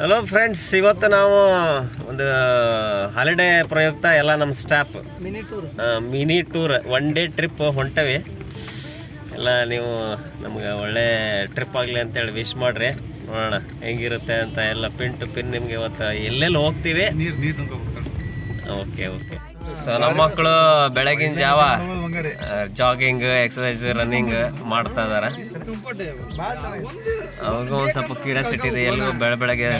Hello friends ಇವತ್ತು ನಾವು ಒಂದು ಹಾಲಿಡೇ ಪ್ರಯುಕ್ತ ಎಲ್ಲ ನಮ್ಮ staff mini tour mini tour one day trip ಹೊಂಟವಿ. ಎಲ್ಲ ನೀವು ನಮ್ಗೆ ಒಳ್ಳೆ ಟ್ರಿಪ್ ಆಗಲಿ ಅಂತೇಳಿ ವಿಶ್ ಮಾಡ್ರಿ. ನೋಡೋಣ ಹೆಂಗಿರುತ್ತೆ ಅಂತ ಎಲ್ಲ ಪಿನ್ ಟು ಪಿನ್ ನಿಮ್ಗೆ ಇವತ್ತು ಎಲ್ಲೆಲ್ಲಿ ಹೋಗ್ತೀವಿ? ಓಕೆ ಓಕೆ ಸೊ ನಮ್ಮ ಮಕ್ಕಳು ಬೆಳಗಿನ ಜಾವ ಜಾಗಿಂಗ್ ಎಕ್ಸಸೈಸ್ ರನ್ನಿಂಗ್ ಮಾಡ್ತಾ ಇದಾರೆ. ಅವ್ರಿಗೂ ಒಂದು ಸ್ವಲ್ಪ ಕ್ಯೂರಿಯಾಸಿಟಿ ಇದೆ ಎಲ್ಲೂ ಬೆಳ ಬೆಳಗ್ಗೆ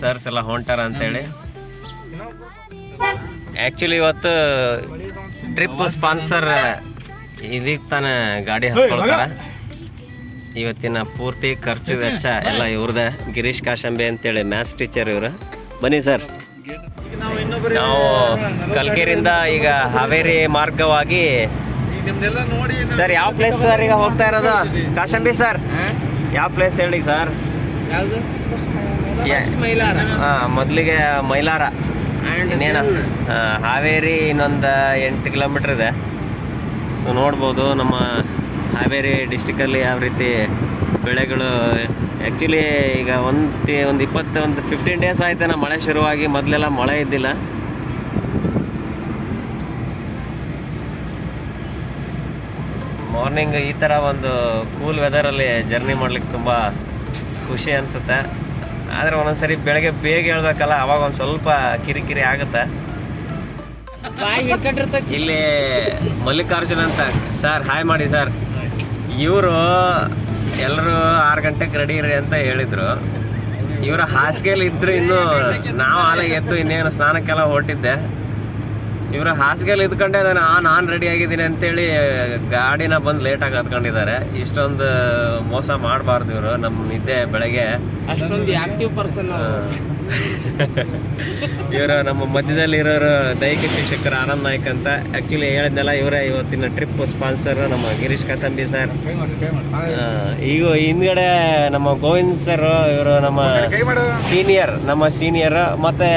ಸರ್ಸ್ ಎಲ್ಲ ಹೊಂಟಾರ ಅಂತೇಳಿ. ಆ್ಯಕ್ಚುಲಿ ಇವತ್ತು ಟ್ರಿಪ್ ಸ್ಪಾನ್ಸರ್ ಇದಕ್ಕೆ ತಾನೇ ಗಾಡಿ ಹಾಕೊಳ್ತಾರ ಇವತ್ತಿನ ಪೂರ್ತಿ ಖರ್ಚು ವೆಚ್ಚ ಎಲ್ಲ ಇವ್ರದ್ದೆ. ಗಿರೀಶ್ ಕಾಶಂಬೆ ಅಂತೇಳಿ ಮ್ಯಾಥ್ಸ್ ಟೀಚರ್ ಇವರು. ಬನ್ನಿ ಸರ್. ನಾವು ಕಲ್ಕೇರಿಂದ ಈಗ ಹಾವೇರಿ ಮಾರ್ಗವಾಗಿ ಸರ್ ಯಾವ ಪ್ಲೇಸ್ ಸರ್ ಈಗ ಹೋಗ್ತಾ ಇರೋದು? ಕಾಶಂಬಿ ಸರ್. ಯಾವ ಪ್ಲೇಸ್ ಹೇಳಿ ಸರ್ ಯಾವುದು? ಹಾಂ ಮೊದಲಿಗೆ ಮೈಲಾರ. ಇನ್ನೇನು? ಹಾವೇರಿ ಇನ್ನೊಂದು ಎಂಟು ಕಿಲೋಮೀಟ್ರ್ ಇದೆ. ನೋಡ್ಬೋದು ನಮ್ಮ ಹಾವೇರಿ ಡಿಸ್ಟಿಕಲ್ಲಿ ಯಾವ ರೀತಿ ಬೆಳೆಗಳು ಆ್ಯಕ್ಚುಲಿ ಈಗ ಒಂದು ಒಂದು ಇಪ್ಪತ್ತು ಒಂದು ಫಿಫ್ಟೀನ್ ಡೇಸ್ ಆಯ್ತು ಮಳೆ ಶುರುವಾಗಿ ಮೊದಲೆಲ್ಲ ಮಳೆ ಇದ್ದಿಲ್ಲ. ಮಾರ್ನಿಂಗ್ ಈ ಥರ ಒಂದು ಕೂಲ್ ವೆದರಲ್ಲಿ ಜರ್ನಿ ಮಾಡ್ಲಿಕ್ಕೆ ತುಂಬ ಖುಷಿ ಅನಿಸುತ್ತೆ. ಆದರೆ ಒಂದೊಂದು ಸರಿ ಬೆಳಗ್ಗೆ ಬೇಗ ಹೇಳ್ಬೇಕಲ್ಲ ಅವಾಗ ಒಂದು ಸ್ವಲ್ಪ ಕಿರಿಕಿರಿ ಆಗುತ್ತೆ. ಇಲ್ಲಿ ಮಲ್ಲಿಕಾರ್ಜುನ್ ಅಂತ ಸರ್ ಹಾಯ್ ಮಾಡಿ ಸರ್. ಇವರು ಎಲ್ಲರೂ ಆರು ಗಂಟೆಗೆ ರೆಡಿ ಇರಿ ಅಂತ ಹೇಳಿದರು. ಇವರು ಹಾಸಿಗೆಯಲ್ಲಿ ಇದ್ದರು ಇನ್ನೂ ನಾವು ಆಲೆ ಎದ್ದು ಇನ್ನೇನು ಸ್ನಾನಕ್ಕೆಲ್ಲ ಹೊರಟಿದ್ದೆ. ಇವರು ಹಾಸಿಗೆಯಲ್ಲಿ ಇದ್ಕೊಂಡೆ ನಾನು ಆ ನಾನು ರೆಡಿ ಆಗಿದ್ದೀನಿ ಅಂತೇಳಿ ಗಾಡಿನ ಬಂದು ಲೇಟಾಗಿ ಹತ್ಕೊಂಡಿದ್ದಾರೆ. ಇಷ್ಟೊಂದು ಮೋಸ ಮಾಡಬಾರ್ದು ಇವರು. ನಮ್ಮ ನಿದ್ದೆ ಬೆಳಗ್ಗೆ. ಅಷ್ಟೊಂದು ಆಕ್ಟಿವ್ ಪರ್ಸನ್ ಇವರು ನಮ್ಮ ಮಧ್ಯದಲ್ಲಿ ಇರೋರು ದೈಹಿಕ ಶಿಕ್ಷಕರು ಆನಂದ್ ನಾಯ್ಕ್ ಅಂತ. ಆ್ಯಕ್ಚುಲಿ ಹೇಳಿದ್ನಲ್ಲ ಇವರೇ ಇವತ್ತಿನ ಟ್ರಿಪ್ ಸ್ಪಾನ್ಸರ್ ನಮ್ಮ ಗಿರೀಶ್ ಕಸಂಬಿ ಸರ್ ಈಗ ಹಿಂದ್ಗಡೆ ನಮ್ಮ ಗೋವಿಂದ್ ಸರ್ ಇವರು ನಮ್ಮ ಸೀನಿಯರ್ ನಮ್ಮ ಸೀನಿಯರ್ ಮತ್ತೆ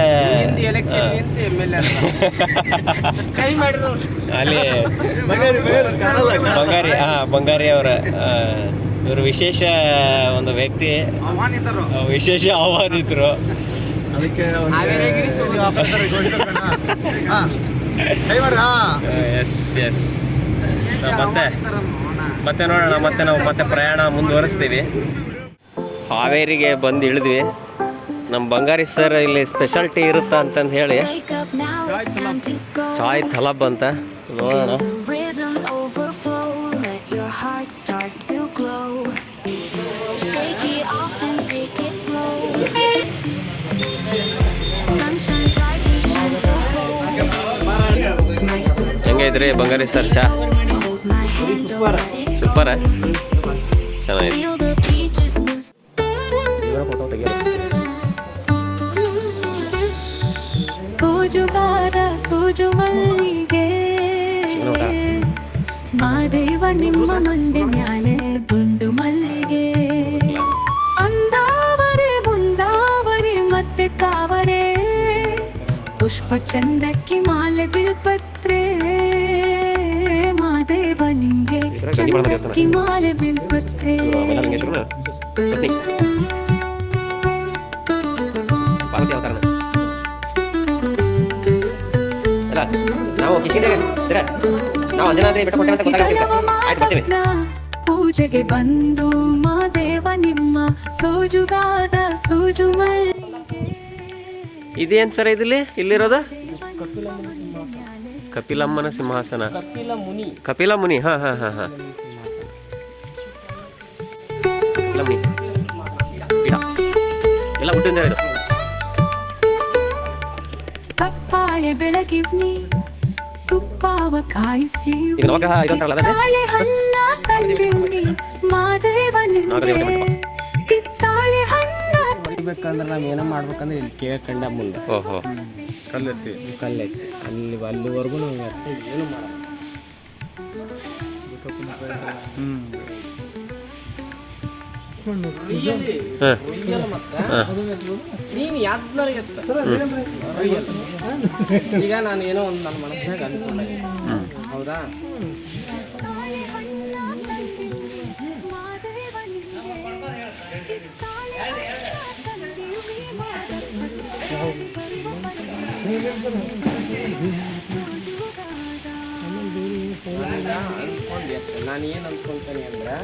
ಅಲ್ಲಿ ಬಗಾರಿ ಹಾ ಬಂಗಾರಿ. ಅವರ ಇವರು ವಿಶೇಷ ಒಂದು ವ್ಯಕ್ತಿ. ವಿಶೇಷ ಆಹ್ವಾನಿತರು. ಅದಕ್ಕೆ ಎಸ್ ಎಸ್ ಮತ್ತೆ? ಮತ್ತೆ ನೋಡೋಣ ಮತ್ತೆ ನಾವು ಮತ್ತೆ ಪ್ರಯಾಣ ಮುಂದುವರಿಸ್ತೀವಿ. ಹಾವೇರಿಗೆ ಬಂದು ಇಳಿದ್ವಿ. ನಮ್ಮ ಬಂಗಾರಿ ಸರ್ ಇಲ್ಲಿ ಸ್ಪೆಷಾಲಿಟಿ ಇರುತ್ತಾ ಅಂತಂದು ಹೇಳಿ. ಚಾಯ್ ತಲಬ್ ಅಂತ. ನೋಡೋಣ. Stone, ಹೆಂಗೈತ್ರಿ ಬಂಗಾರಿ ಸರ್ ಚಾ. ಸೂಪರ್. ಚೆನ್ನಾಗಿದೆ. ಸೋಜುಗಾರ ಸೋಜು ಮಲ್ಲಿಗೆ ಮಾದೇವ ನಿಮ್ಮ ಮಂಡೆ ಮ್ಯಾಲೆ ಗುಂಡು ಮಲ್ಲಿಗೆ. ಅಂದಾವರೆ ಮುಂದಾವರೆ ಮತ್ತೆ ಕಾವರೆ. ಪುಷ್ಪ ಚಂದಕ್ಕೆ ಮಾಲೆ ಬಿಲ್ಪತ್ರೆ ನಿಂಗೆ ಚಂದಕ್ಕಿ ಮಾಲೆ ಬಿಲ್ಪತ್ರೆ ಅಲ್ಲ ನಾವು ಕಿಶಿಂದಾಗ ಸರ ನಾವು ಅಂಜನಾದ್ರಿ ಬೆಟ್ಟ ಕೊಟ್ಟೆ ಅಂತ ಗೊತ್ತಾಗ್ತಿತ್ತು ಆಯ್ತು ಬರ್ತೀವಿ ಪೂಜೆಗೆ ಬಂದು ಮಾದೇವ ನಿಮ್ಮ ಸೋಜುಗಾದ ಸೋಜು ಇದೇನ್ ಇದೇನು ಸರ್ ಇದಿಲ್ಲಿ ಇಲ್ಲಿರೋದು ಕಪಿಲಮ್ಮನ ಸಿಂಹಾಸನ ಕಪಿಲ ಮುನಿ ಕಪಿಲ ಮುನಿ ಹಾ ಹಾ ಹಾ ಹಾ ಹುಟ್ಟಿಂದ ಇದು ಪಪ್ಪಾಯ ಬೆಳಗಿವ್ನಿ ತುಪ್ಪಾವ ಕಾಯಿಸಿ ಈಗ ನವಾಗ ಇದಂತಾರಲ್ಲ ಕಿತ್ತಾಳೆ ಹಣ್ಣ ತಂದಿವ್ನಿ ಮಾದೇವ ನಿಂಗೆ ಕಿತ್ತಾಳೆ ಹಣ್ಣ ಹೊಡಿಬೇಕಂದ್ರೆ ನಾವು ಏನೋ ಮಾಡ್ಬೇಕಂದ್ರೆ ಇಲ್ಲಿ ಕೇಳ್ಕಂಡ ಮುಂದೆ. ಓಹೋ. ಕಲ್ಲೆತ್ತಿ. ಕಲ್ಲೆತ್ತಿ. ಅಲ್ಲಿ ಅಲ್ಲಿವರೆಗೂ ನಾವು ಏನು ಮಾಡಲ್ಲ. ಹಾಂ ನೀನು ಈಗ ನಾನು ಏನೋ ಒಂದು ನನ್ನ ಮನಸ್ಸಿನಾಗ ಅನ್ಕೊಂಡೆ ಹೌದಾ ನಾನು ಏನು ಅನ್ಕೊಂತೀನಿ ಅಂದ್ರೆ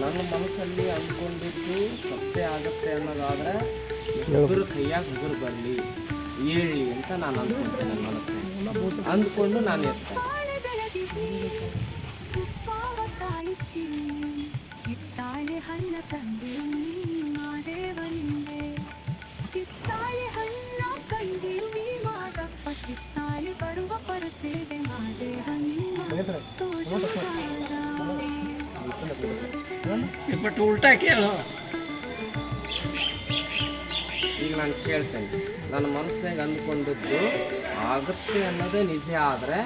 ನನ್ನ ಮನಸ್ಸಲ್ಲಿ ಅಂದ್ಕೊಂಡಿದ್ದು ಸತ್ಯ ಆಗುತ್ತೆ ಅನ್ನೋದಾದ್ರೆ ಹುಡುಗರು ಕೈಯಾಗ ಹುಡುಗರು ಬರಲಿ ಹೇಳಿ ಅಂತ ನಾನು ಅಂದ್ಕೊಂಡೆ ನನ್ನ ಮನಸ್ಸಿನಾಗ ಅಂದ್ಕೊಂಡು ನಾನು ಇರ್ತೇನೆ ಕಿತ್ತಾಳೆ ಹಣ್ಣ ತಂದಿರು ನೀ ಮಾದೇವ ನಿಂದೆ. ಕಿತ್ತಾಳೆ ಹಣ್ಣ ಕಂಡಿರು ನೀ ಮಾದಪ್ಪ. ಕಿತ್ತಾಳೆ ಬರುವ ಪರಸೇದೆ ಮಾದೇವ ನಿಮ್ಮ ಸೋಜುಗಾರ ಬಟ್ ಉಲ್ಟಾ ಕೇಳು. ಈಗ ನಾನು ಕೇಳ್ತೇನೆ. ನನ್ನ ಮನಸ್ಸಿನಾಗ ಅಂದ್ಕೊಂಡಿದ್ದು ಆಗುತ್ತೆ ಅನ್ನೋದೇ ನಿಜ ಆದರೆ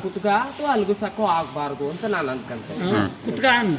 ಕುತ್ಕ- ಅಥವಾ ಅಲ್ಗುಸಕ್ಕೋ ಆಗಬಾರ್ದು ಅಂತ ನಾನು ಅನ್ಕೊಂತೇನೆ. ಕುತ್ಕ ಅನ್ನು.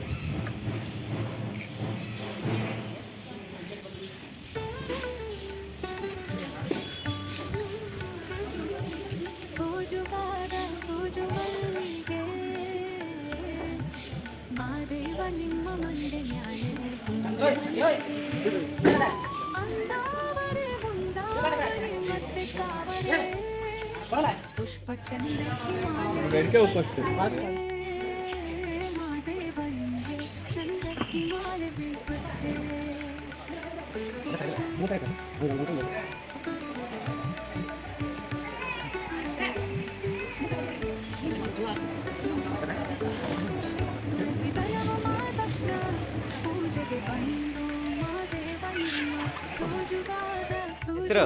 ಸೋಜುಗಾರ ಹೆಸರು?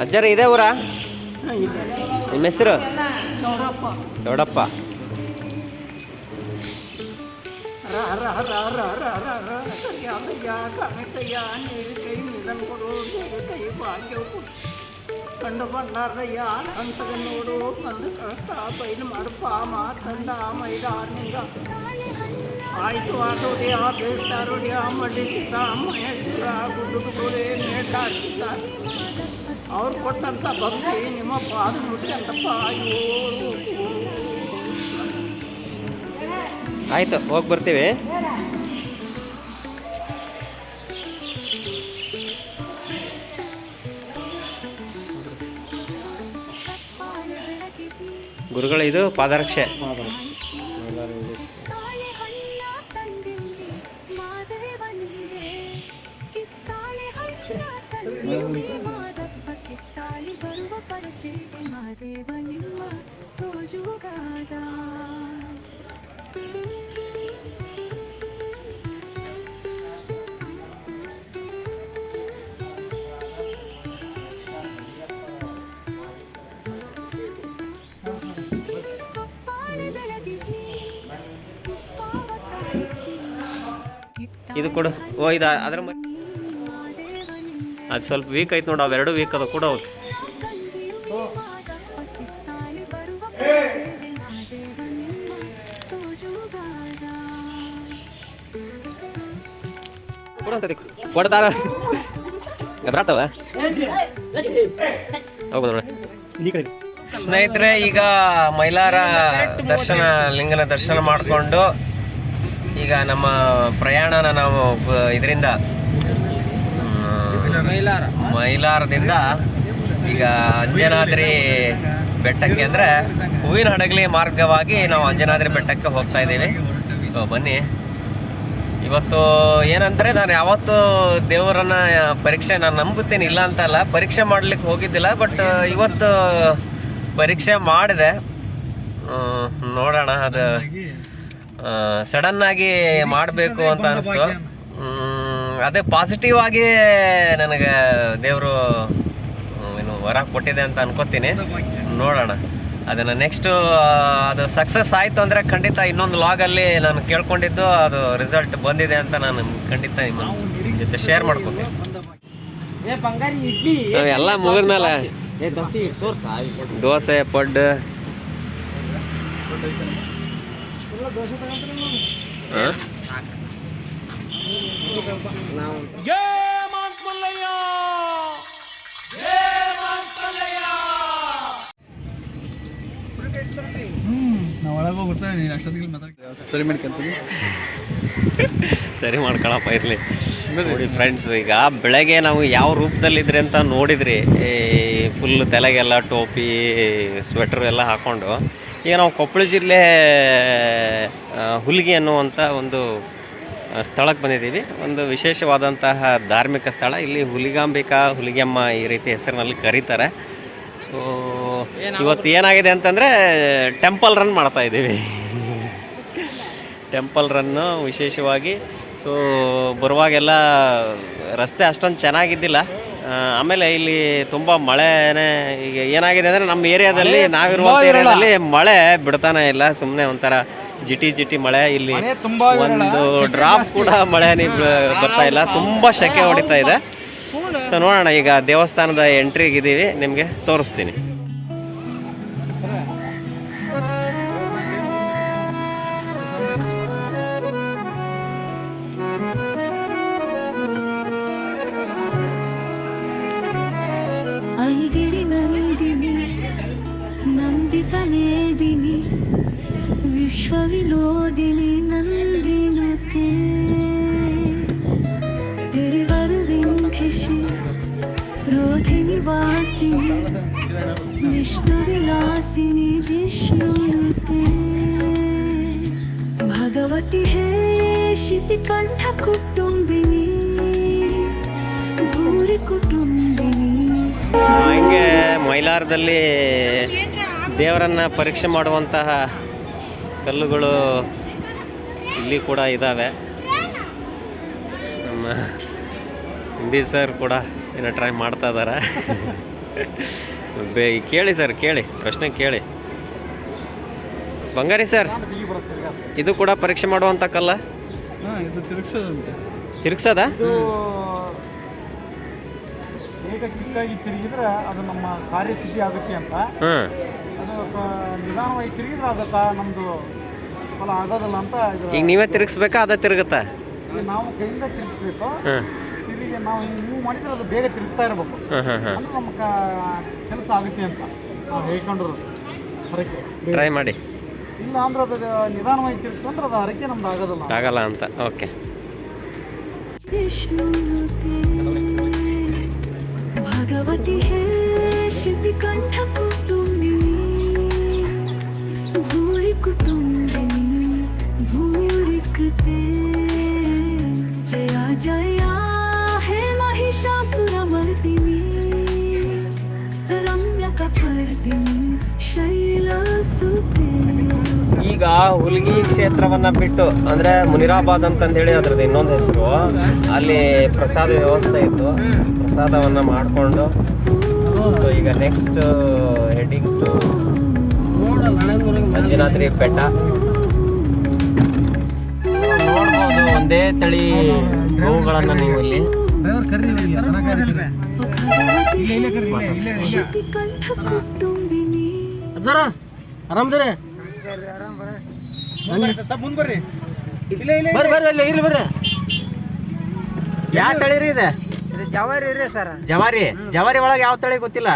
ಅಜ್ಜರ ಇದೇ ಊರ? ನಿಮ್ಮ ಹೆಸರು ಚೌಡಪ್ಪ ಚೌಡಪ್ಪ ಹರ ಹರ ಹರ ಹರ ಹರ ಹರ ಹರ ಕರಿಯ ಕರಿಯ ಕಾಣಿತಯ್ಯ ನೀರು ಕೈ ನಿಧನ್ ಕೊಡು ನೀರು ಕೈ ಭಾಗ್ಯವು ಕಂಡು ಬಂದಾರಯ್ಯ ಅಂತಗ ನೋಡು ಬಂದು ಕಷ್ಟ ಬೈಲು ಮಾಡಪ್ಪ ಮಾತಂದ ಮೈದಾನಿಂದ ಆಯ್ತು ಆಟೋಡಿ ಆ ಬೇಸ್ತಾರೋಡಿ ಆ ಮಂಡಿಸಿದ ಮಹೇಶ್ವರ ಗುಡ್ಡುಗುಡಿ ನೇಟಾಡಿಸಿದ ಅವ್ರು ಕೊಟ್ಟಂತ ಭಕ್ತಿ, ನಿಮ್ಮ ಪಾದ ಮುಟ್ಟಂತಪ್ಪ ಅಯ್ಯೋ. ಆಯ್ತು, ಹೋಗಿ ಬರ್ತೀವಿ. ಗುರುಗಳು, ಇದು ಪಾದರಕ್ಷೆ. ಇದು ಕೊಡು. ಓ, ಇದು ಅದ್ರ ಅದು ಸ್ವಲ್ಪ ವೀಕ್ ಐತೆ ನೋಡು ಅವೆರಡು ವೀಕ್ ಅದ ಕೂಡ ಹೋಗೋಣ ಸ್ನೇಹಿತರೆ, ಈಗ ಮೈಲಾರ ದರ್ಶನ, ಲಿಂಗನ ದರ್ಶನ ಮಾಡಿಕೊಂಡು ಈಗ ನಮ್ಮ ಪ್ರಯಾಣನ ನಾವು ಇದರಿಂದ ಮೈಲಾರ. ಮೈಲಾರದಿಂದ ಈಗ ಅಂಜನಾದ್ರಿ ಬೆಟ್ಟಕ್ಕೆ ಅಂದರೆ ಹೂವಿನ ಹಡಗಲಿ ಮಾರ್ಗವಾಗಿ ನಾವು ಅಂಜನಾದ್ರಿ ಬೆಟ್ಟಕ್ಕೆ ಹೋಗ್ತಾ ಇದ್ದೀವಿ. ಬನ್ನಿ. ಇವತ್ತು ಏನಂದರೆ ನಾನು ಯಾವತ್ತೂ ದೇವರನ್ನ ಪರೀಕ್ಷೆ ನಾನು ನಂಬುತ್ತೇನೆ ಇಲ್ಲ ಅಂತಲ್ಲ ಪರೀಕ್ಷೆ ಮಾಡಲಿಕ್ಕೆ ಹೋಗಿದ್ದಿಲ್ಲ ಬಟ್ ಇವತ್ತು ಪರೀಕ್ಷೆ ಮಾಡಿದೆ. ನೋಡೋಣ ಅದು. ಸಡನ್ನಾಗಿ ಮಾಡಬೇಕು ಅಂತ ಅನಿಸ್ತು. ಅದೇ ಪಾಸಿಟಿವ್ ಆಗಿ ನನಗೆ ದೇವರು ಏನು ವರ ಕೊಟ್ಟಿದೆ ಅಂತ ಅನ್ಕೋತೀನಿ. ನೋಡೋಣ. ಅದನ್ನು ನೆಕ್ಸ್ಟು ಅದು ಸಕ್ಸಸ್ ಆಯಿತು ಅಂದರೆ ಖಂಡಿತ ಇನ್ನೊಂದು ಲಾಗಲ್ಲಿ ನಾನು ಕೇಳ್ಕೊಂಡಿದ್ದು ಅದು ರಿಸಲ್ಟ್ ಬಂದಿದೆ ಅಂತ ನಾನು ಖಂಡಿತ ನಿಮ್ಮ ಜೊತೆ ಶೇರ್ ಮಾಡ್ಕೊತೀನಿ. ಎಲ್ಲ ಮುಗಿದ್ಮೇಲೆ. ದೋಸೆ ಪಡ್ಡು. ಸರಿ ಮಾಡ್ಕೊಳಪ್ಪ, ಇರಲಿ. ನೋಡಿ ಫ್ರೆಂಡ್ಸ್ ಈಗ ಬೆಳಗ್ಗೆ ನಾವು ಯಾವ ರೂಪದಲ್ಲಿದ್ರೆ ಅಂತ ನೋಡಿದ್ರಿ. ಫುಲ್ ತಲೆಗೆಲ್ಲ ಟೋಪಿ ಸ್ವೆಟರ್ ಎಲ್ಲ ಹಾಕ್ಕೊಂಡು ಈಗ ನಾವು ಕೊಪ್ಪಳ ಜಿಲ್ಲೆ ಹುಲಿಗೆ ಅನ್ನುವಂಥ ಒಂದು ಸ್ಥಳಕ್ಕೆ ಬಂದಿದ್ದೀವಿ. ಒಂದು ವಿಶೇಷವಾದಂತಹ ಧಾರ್ಮಿಕ ಸ್ಥಳ. ಇಲ್ಲಿ ಹುಲಿಗಾಂಬಿಕಾ ಹುಲಿಗೆಮ್ಮ ಈ ರೀತಿ ಹೆಸರಿನಲ್ಲಿ ಕರೀತಾರೆ. ಸೊ ಇವತ್ತು ಏನಾಗಿದೆ ಅಂತಂದರೆ ಟೆಂಪಲ್ ರನ್ ಮಾಡ್ತಾ ಇದ್ದೀವಿ. ಟೆಂಪಲ್ ರನ್ನು ವಿಶೇಷವಾಗಿ. ಸೊ ಬರುವಾಗೆಲ್ಲ ರಸ್ತೆ ಅಷ್ಟೊಂದು ಚೆನ್ನಾಗಿದ್ದಿಲ್ಲ. ಆಮೇಲೆ ಇಲ್ಲಿ ತುಂಬ ಮಳೆನೇ ಈಗ ಏನಾಗಿದೆ ಅಂದರೆ ನಮ್ಮ ಏರಿಯಾದಲ್ಲಿ ನಾವಿರುವ ಏರಿಯಾದಲ್ಲಿ ಮಳೆ ಬಿಡ್ತಾನೆ ಇಲ್ಲ ಸುಮ್ಮನೆ ಒಂಥರ ಜಿಟಿ ಜಿಟಿ ಮಳೆ. ಇಲ್ಲಿ ಒಂದು ಡ್ರಾಪ್ ಕೂಡ ಮಳೆ ಬರ್ತಾ ಇಲ್ಲ. ತುಂಬ ಸೆಕೆ ಹೊಡಿತಾ ಇದೆ. ಸೊ ನೋಡೋಣ ಈಗ ದೇವಸ್ಥಾನದ ಎಂಟ್ರಿಗೆ ಇದ್ದೀವಿ ನಿಮಗೆ ತೋರಿಸ್ತೀನಿ. ಮೈಲಾರದಲ್ಲಿ ದೇವರನ್ನು ಪರೀಕ್ಷೆ ಮಾಡುವಂತಹ ಕಲ್ಲುಗಳು ಇಲ್ಲಿ ಕೂಡ ಇದ್ದಾವೆ ನಮ್ಮ ಹಿಂದಿ ಸರ್ ಕೂಡ ಏನು ಟ್ರೈ ಮಾಡ್ತಾ ಇದ್ದಾರೆ ಬೇ ಕೇಳಿ ಸರ್ ಕೇಳಿ ಪ್ರಶ್ನೆ ಕೇಳಿ. ಬಂಗಾರಿ ಸರ್ ಇದು ಕೂಡ ಪರೀಕ್ಷೆ ಮಾಡುವಂಥ ಕಲ್ಲ? ತಿರುಗ್ಸದ? ಏಕಕೃತವಾಗಿ ತಿರುಗಿದ್ರೆ ಅದು ನಮ್ಮ ಕಾರ್ಯಸಿದ್ಧಿ ಆಗುತ್ತೆ ಅಂತ. ಅದು ನಿಧಾನವಾಗಿ ತಿರುಗಿದ್ರೆ ಅದು ನಮ್ದು ನಮ್ಮದು ಫಲ ಆಗೋದಿಲ್ಲ ಅಂತ ಈಗ ನೀವೇ ತಿರುಗಿಸ್ಬೇಕಾ ಅದ ತಿರುಗುತ್ತಾ? ನಾವು ಕೈಯಿಂದ ತಿರುಗಿಸ್ಬೇಕು. ತಿರುಗಿ ನಾವು ಹಿಂಗೆ ಮೂವ್ ಮಾಡಿದ್ರೆ ಅದು ಬೇಗ ತಿರುಗ್ತಾ ಇರಬೇಕು. ಅಂದ್ರೆ ನಮ್ಮ ಕೆಲಸ ಆಗುತ್ತೆ ಅಂತ ನಾವು ಹೇಳ್ಕೊಂಡ್ರು ಹರಕೆ. ಟ್ರೈ ಮಾಡಿ. ಇಲ್ಲ ಅಂದ್ರೆ ಅದು ನಿಧಾನವಾಗಿ ತಿರುಗ್ಕೊಂಡ್ರೆ ಅದು ಹರಕೆ ನಮ್ದು ಆಗೋದಿಲ್ಲ. ಆಗಲ್ಲ ಅಂತ. ಓಕೆ ವಿಷ್ಣು भगवति हे शितिकण्ठकुटुम्बिनी भूरि कुटुम्बिनी भूरि कृते जया जया हे महिषासुरमर्दिनी रम्यकपर्दिनी शैलसुते ಈಗ ಹುಲ್ಗಿ ಕ್ಷೇತ್ರವನ್ನ ಬಿಟ್ಟು ಅಂದ್ರೆ ಮುನಿರಾಬಾದ್ ಅಂತಂದು ಹೇಳಿ ಅದ್ರದ್ದು ಇನ್ನೊಂದು ಹೆಸರು ಅಲ್ಲಿ ಪ್ರಸಾದ ವ್ಯವಸ್ಥೆ ಇತ್ತು ಪ್ರಸಾದವನ್ನು ಮಾಡಿಕೊಂಡು ಸೊ ಈಗ ನೆಕ್ಸ್ಟ್ ಹೆಡಿಂಗ್ ಟು ಮಂಜುನಾಥ್ರಿ ಬೆಟ್ಟ ನೋಡ್ಬೋದು ಒಂದೇ ತಳಿ ಹೂವುಗಳನ್ನು ನೀವು ಇಲ್ಲಿ ಆರಾಮದ್ರಿ ಬರ್ರಿ ಬರ್ರಿ. ಇರ್ಲಿ ಬರ್ರಿ ಯಾವ ತಳಿ ರೀ ಇದೆ? ಜವಾರಿ ರೀ ಸರ್. ಜವಾರಿ? ಜವಾರಿ ಒಳಗೆ ಯಾವ ತಳಿ ಗೊತ್ತಿಲ್ಲ?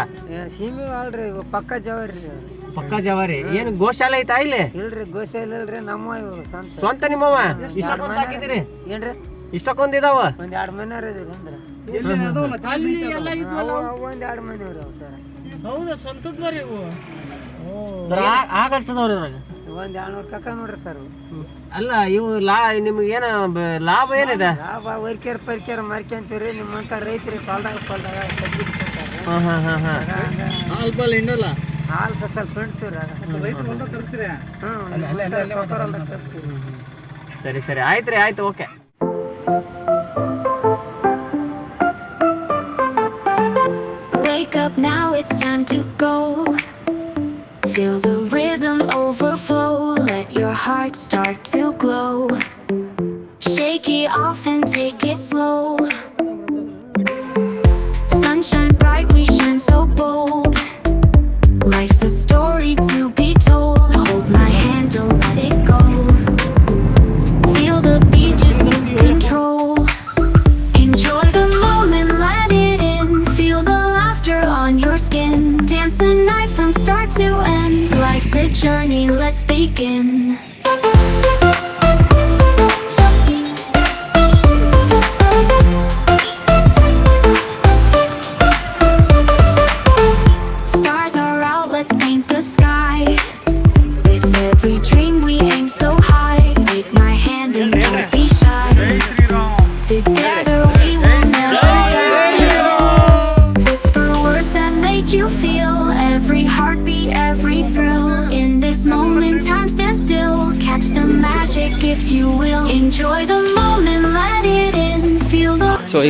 ಸೀಮೆ ಅಲ್ರಿ ಪಕ್ಕ ಜವಾರಿ ರೀ. ಪಕ್ಕ ಜವಾರಿ. ಏನು ಗೋಶಾಲೆ ಐತಾ ಇಲ್ಲಿ? ಇಲ್ರಿ ಗೋಶಾಲೆ ಇಲ್ರಿ ನಮ್ಮ ಇವು ಸ್ವಂತ. ಸ್ವಂತ ನಿಮ್ಮವ ಇಷ್ಟಕ್ಕೊಂದು ಸಾಕಿದ್ದೀರಿ? ಏನ್ರಿ? ಇಷ್ಟಕ್ಕೊಂದು ಇದಾವ? ಒಂದ್ ಎರಡ್ ಮನೆ ರೀ ಅಂದ್ರೆ. ಒಂದ್ ಎರಡ್ ಮನೆ ಸರ್. ಹೌದಾ ಸ್ವಂತದ ಬರ್ರಿ ಇವು? ಆಗಷ್ಟದವ್ರಿ ಇದ್ರಾಗ? ಒಂದು ಏಳ್ನೂರು ಕಕ್ಕ ನೋಡ್ರಿ ಸರ್ ಅಲ್ಲ ಇವು ಲಾ ನಿಮ್ಗೆ ಏನ ಬ- ಲಾಭ ಏನಿದೆ? ಲಾಭ ವರ್ಕೇರ್ ಪರಿಕೇರ್ ಮರ್ಕೊಂತೀವ್ರಿ ನಿಮ್ಮಂತ ರೈತರು ಹೊಲ್ದಾಗ ಹೊಲ್ದಾಗ ಹಾಂ ಹಾಂ ಹಾಂ ಹಾಂ. ಹಾಲು ಸ್ವಲ್ಪ ಸ್ವಲ್ಪ ಹಿಂಡ್ತೀವ್ರಿ ಆಗ ಹ್ಞೂ ಸರಿ ಸರಿ. ಆಯ್ತು ರೀ ಆಯ್ತು okay. Wake up now, it's time to go. Feel the heart starts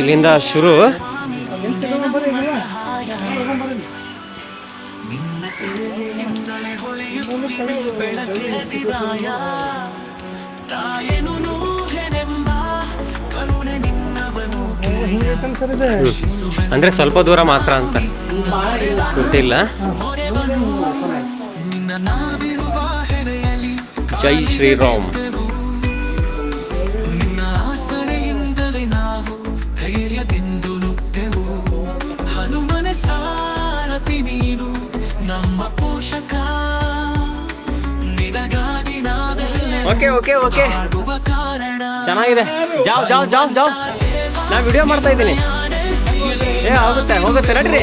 ಇಲ್ಲಿಂದ ಶುರು. ಅಂದ್ರೆ ಸ್ವಲ್ಪ ದೂರ ಮಾತ್ರ ಅಂತ. ಗೊತ್ತಿಲ್ಲ. ಜೈ ಶ್ರೀರಾಮ್. Okay okay okay. ಚೆನ್ನಾಗಿದೆ. ಜಾವ್ ಜಾವ್ ಜಾವ್ ಜಾವ್. ನಾ ವಿಡಿಯೋ ಮಾಡ್ತಾ ಇದ್ದೀನಿ. ಏ, ಆಗುತ್ತೆ, ಹೋಗುತ್ತೆ. ನಡ್ರಿ.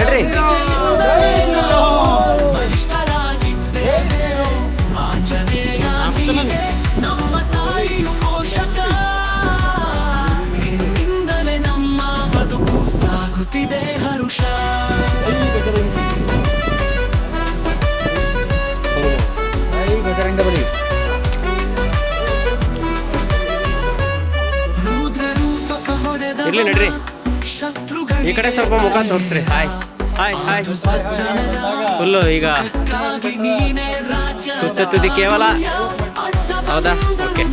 ನಡ್ರಿ. ಸಾಗುತ್ತಿದೆ, ಹರುಷ. ಇರ್ಲಿ ನಡ್ರಿ. ಈ ಕಡೆ ಸ್ವಲ್ಪ ಮುಖ ತೋರಿಸ್ರಿ. ಹಾಯ್. Hi hi. ಫುಲ್ಲು ಈಗ ತುದಿ ಕೇವಲ. ಹೌದಾ? ಓಕೆ.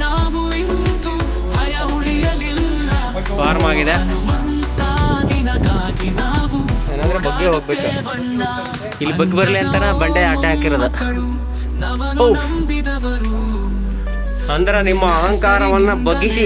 ಫಾರ್ಮ್ ಆಗಿದೆ. ಬಗ್ಗೆ ಹೋಗ್ಬೇಕು. ಇಲ್ಲಿ ಬಗ್ಗೆ ಬರ್ಲಿ ಅಂತಾನ ಬಂಡೆ ಆಟ ಹಾಕಿರೋದು. ಅಂದ್ರ ನಿಮ್ಮ ಅಹಂಕಾರವನ್ನ ಬಗ್ಗಿಸಿ.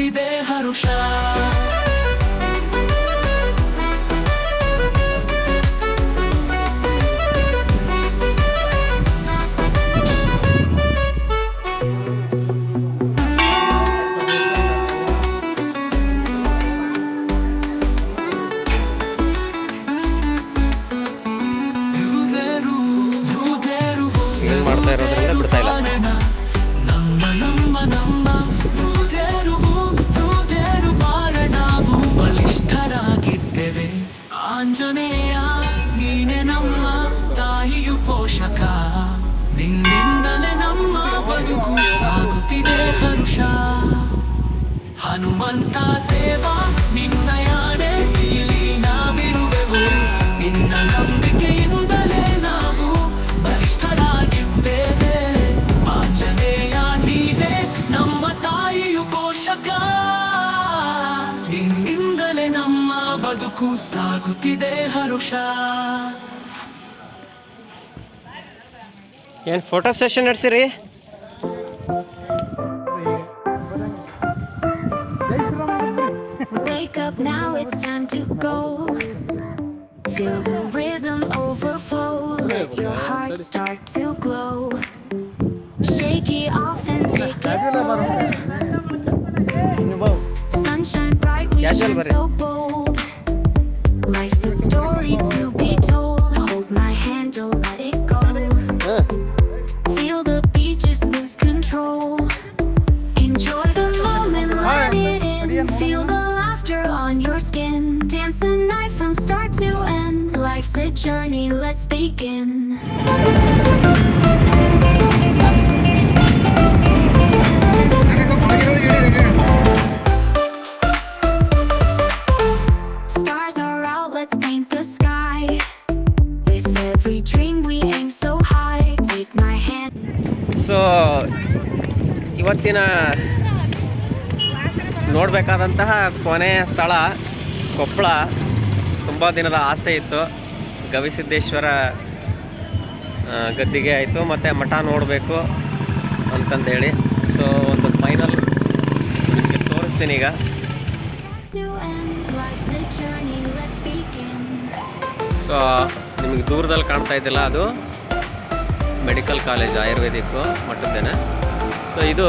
ti deja rushar. ಕುತ್ತಿದೆ ಹರುಷ ಏನು photo session Wake up now, it's time to go. Feel the rhythm overflow. Let your heart start to glow. Shake it off and take it slow. Sunshine bright, we shine so bold story to be told. Hold my hand, don't let it go. Feel the beat, just lose control. Enjoy the moment, let it in. Feel the laughter on your skin. Dance the night from start to end. Life's a journey, let's begin. ಇವತ್ತಿನ ನೋಡಬೇಕಾದಂತಹ ಕೊನೆಯ ಸ್ಥಳ ಕೊಪ್ಪಳ. ತುಂಬ ದಿನದ ಆಸೆ ಇತ್ತು. ಗವಿಸಿದ್ದೇಶ್ವರ ಗದ್ದಿಗೆ ಆಯಿತು. ಮತ್ತು ಮಠ ನೋಡಬೇಕು ಅಂತಂದೇಳಿ. ಸೊ ಒಂದು ಫೈನಲ್ ನಿಮಗೆ ತೋರಿಸ್ತೀನಿ ಈಗ. ಸೊ ನಿಮಗೆ ದೂರದಲ್ಲಿ ಕಾಣ್ತಾ ಇದ್ದಿಲ್ಲ ಅದು. ಮೆಡಿಕಲ್ ಕಾಲೇಜ್ ಆಯುರ್ವೇದಿಕ್ಕು ಮಟ್ಟದ್ದೇನೆ ಸೊ ಇದು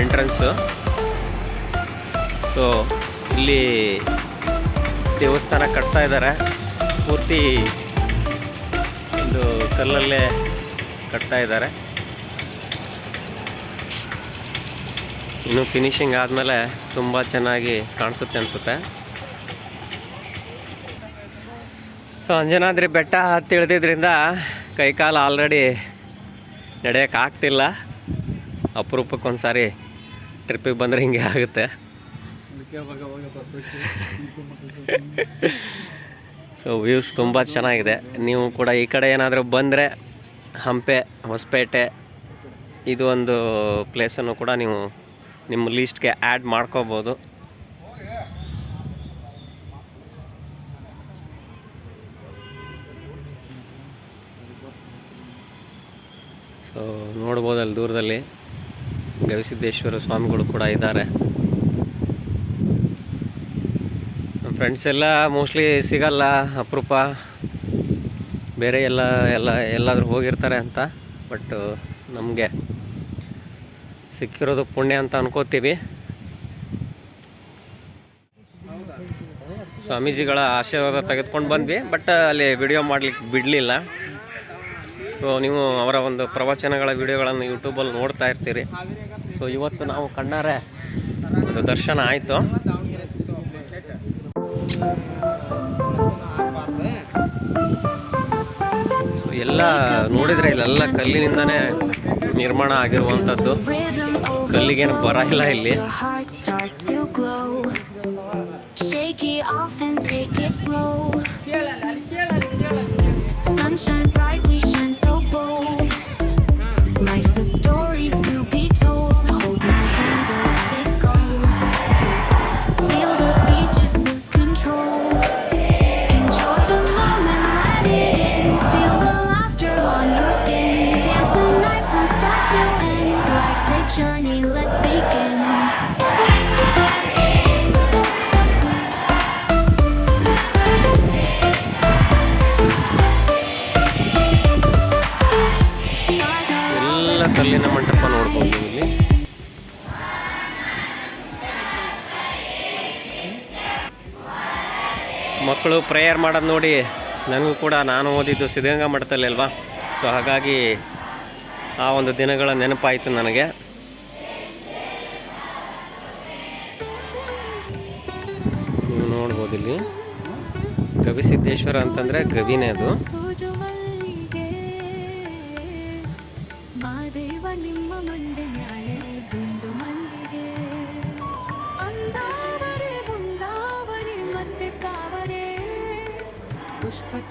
ಎಂಟ್ರೆನ್ಸು ಸೊ ಇಲ್ಲಿ ದೇವಸ್ಥಾನ ಕಟ್ತಾ ಇದ್ದಾರೆ. ಪೂರ್ತಿ ಒಂದು ಕಲ್ಲಲ್ಲೇ ಕಟ್ತಾ ಇದ್ದಾರೆ. ಇನ್ನು ಫಿನಿಶಿಂಗ್ ಆದಮೇಲೆ ತುಂಬ ಚೆನ್ನಾಗಿ ಕಾಣಿಸುತ್ತೆ ಅನಿಸುತ್ತೆ. ಸೊ ಅಂಜನಾದ್ರಿ ಬೆಟ್ಟ ಹತ್ತಿ ಇಳಿದಿದ್ರಿಂದ ಕೈಕಾಲು ಆಲ್ರೆಡಿ ನಡೆಯೋಕ್ಕಾಗ್ತಿಲ್ಲ. ಅಪರೂಪಕ್ಕೊಂದು ಅಪರೂಪಕ್ಕೆ ಒಂದು ಸಾರಿ ಟ್ರಿಪ್ಪಿಗೆ ಬಂದರೆ ಹಿಂಗೆ ಆಗುತ್ತೆ. ಸೊ ವ್ಯೂಸ್ ತುಂಬ ಚೆನ್ನಾಗಿದೆ. ನೀವು ಕೂಡ ಈ ಕಡೆ ಏನಾದರೂ ಬಂದರೆ ಹಂಪೆ ಹೊಸಪೇಟೆ ಇದು ಒಂದು ಪ್ಲೇಸನ್ನು ಕೂಡ ನೀವು ನಿಮ್ಮ ಲೀಸ್ಟ್ಗೆ ಆ್ಯಡ್ ಮಾಡ್ಕೋಬೋದು. ಸೊ ನೋಡ್ಬೋದಲ್ಲಿ ದೂರದಲ್ಲಿ. ಗವಿಸಿದ್ದೇಶ್ವರ ಸ್ವಾಮಿಗಳು ಕೂಡ ಇದ್ದಾರೆ. ಫ್ರೆಂಡ್ಸ್ ಎಲ್ಲ ಮೋಸ್ಟ್ಲಿ ಸಿಗಲ್ಲ, ಅಪರೂಪ. ಬೇರೆ ಎಲ್ಲ ಎಲ್ಲ, ಎಲ್ಲಾದರೂ ಹೋಗಿರ್ತಾರೆ ಅಂತ ಬಟ್ ನಮಗೆ ಸಿಕ್ಕಿರೋದು ಪುಣ್ಯ ಅಂತ ಅನ್ಕೋತೀವಿ. ಸ್ವಾಮೀಜಿಗಳ ಆಶೀರ್ವಾದ ತೆಗೆದುಕೊಂಡು ಬಂದ್ವಿ ಬಟ್ ಅಲ್ಲಿ ವಿಡಿಯೋ ಮಾಡ್ಲಿಕ್ಕೆ ಬಿಡಲಿಲ್ಲ. ಸೊ ನೀವು ಅವರ ಒಂದು ಪ್ರವಚನಗಳ ವಿಡಿಯೋಗಳನ್ನು ಯೂಟ್ಯೂಬಲ್ಲಿ ನೋಡ್ತಾ ಇರ್ತೀರಿ. ಸೊ ಇವತ್ತು ನಾವು ಕಣ್ಣಾರೆ ಒಂದು ದರ್ಶನ ಆಯಿತು. ಸೊ ಎಲ್ಲ ನೋಡಿದರೆ ಇಲ್ಲೆಲ್ಲ ಕಲ್ಲಿನಿಂದನೇ ನಿರ್ಮಾಣ ಆಗಿರುವಂಥದ್ದು. ಕಲ್ಲಿಗೇನು ಬರ ಇಲ್ಲ ಇಲ್ಲಿ. ಕಲ್ಲಿನ ಮಂಟಪ ನೋಡ್ಬೋದು ಇಲ್ಲಿ ಮಕ್ಕಳು ಪ್ರೇಯರ್ ಮಾಡೋದು ನೋಡಿ, ನನಗೂ ಕೂಡ ನಾನು ಓದಿದ್ದು ಸಿದ್ಧಗಂಗಾ ಮಠದಲ್ಲಿ ಅಲ್ವಾ? ಸೊ ಹಾಗಾಗಿ ಆ ಒಂದು ದಿನಗಳ ನೆನಪಾಯಿತು ನನಗೆ. ನೀವು ನೋಡ್ಬೋದು ಇಲ್ಲಿ. ಗವಿಸಿದ್ದೇಶ್ವರ ಅಂತಂದರೆ ಗವಿನೇ ಅದು.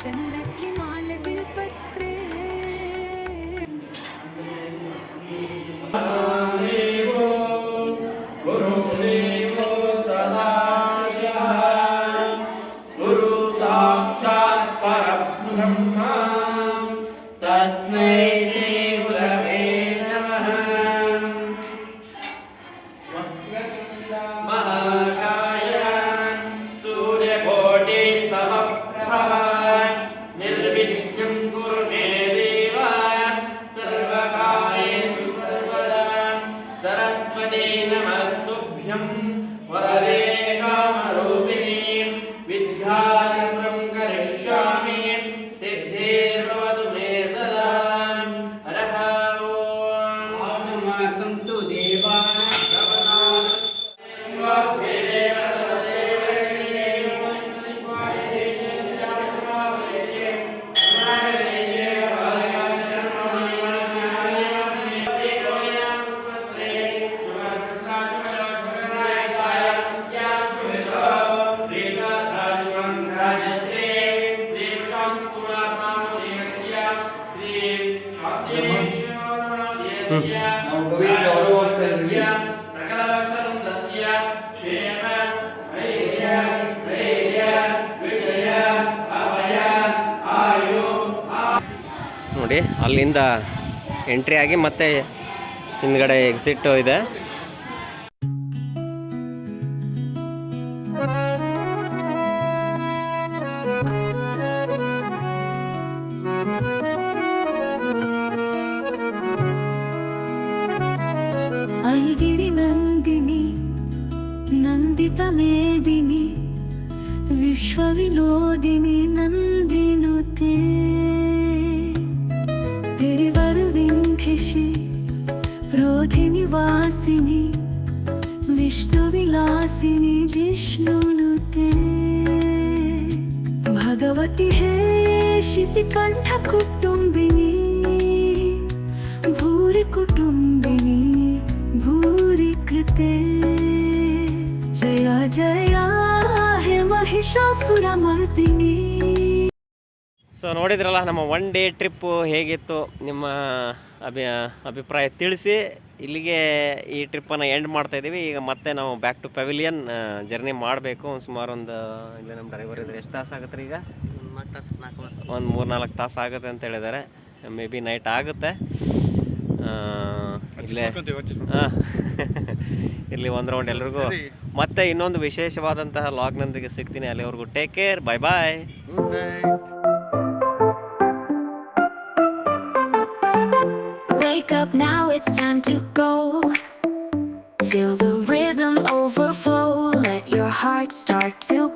ಚಂದಕ್ಕೆ ಅಲ್ಲಿಂದ ಎಂಟ್ರಿ ಆಗಿ ಮತ್ತೆ ಹಿಂದ್ಗಡೆ ಎಕ್ಸಿಟ್ ಇದೆ. ಐಗಿರಿ ನಂದಿನಿ ನಂದಿತ ಮೇದಿನಿ ವಿಶ್ವವಿನೋದಿನಿ ನಂದಿನುತೆ. ರೋಧಿನಿ ವಿಷ್ಣು ವಿಲಾಸಿನಿ ಭಗವತಿ ಹೇ ಶಿತಿಕಂಠ ಕುಟುಂಬಿನಿ, ಭೂರಿ ಕುಟುಂಬಿನಿ, ಭೂರಿ ಕೃತೆ. ಜಯ ಜಯ ಹೇ ಮಹಿಷಾಸುರ ಮರ್ದಿನಿ. ಸೊ ನೋಡಿದ್ರಲ್ಲ, ನಮ್ಮ ಒನ್ ಡೇ ಟ್ರಿಪ್ಪು ಹೇಗಿತ್ತು, ನಿಮ್ಮ ಅಭಿ ಅಭಿಪ್ರಾಯ ತಿಳಿಸಿ ಇಲ್ಲಿಗೆ ಈ ಟ್ರಿಪ್ಪನ್ನು ಎಂಡ್ ಮಾಡ್ತಾ ಇದ್ದೀವಿ ಈಗ ಮತ್ತೆ ನಾವು ಬ್ಯಾಕ್ ಟು ಪೆವಿಲಿಯನ್ ಜರ್ನಿ ಮಾಡಬೇಕು. ಸುಮಾರು ಒಂದು ಇಲ್ಲ ನಮ್ಮ ಡ್ರೈವರ್ ಇದ್ರೆ ಎಷ್ಟು ತಾಸು ಆಗುತ್ತೆ ರೀ ಈಗ? ಒಂದು ಮೂರು ನಾಲ್ಕು ತಾಸು ಆಗುತ್ತೆ ಅಂತ ಹೇಳಿದ್ದಾರೆ. ಮೇ ಬಿ ನೈಟ್ ಆಗುತ್ತೆ. ಇಲ್ಲೇ ಹಾಂ. ಇಲ್ಲಿ ಒಂದು ರೌಂಡ್ ಎಲ್ರಿಗೂ. ಮತ್ತೆ ಇನ್ನೊಂದು ವಿಶೇಷವಾದಂತಹ ಲಾಗ್ನೊಂದಿಗೆ ಸಿಗ್ತೀನಿ. ಅಲ್ಲಿವರೆಗೂ take care bye bye Wake up now, it's time to go. Feel the rhythm overflow. Let your heart start to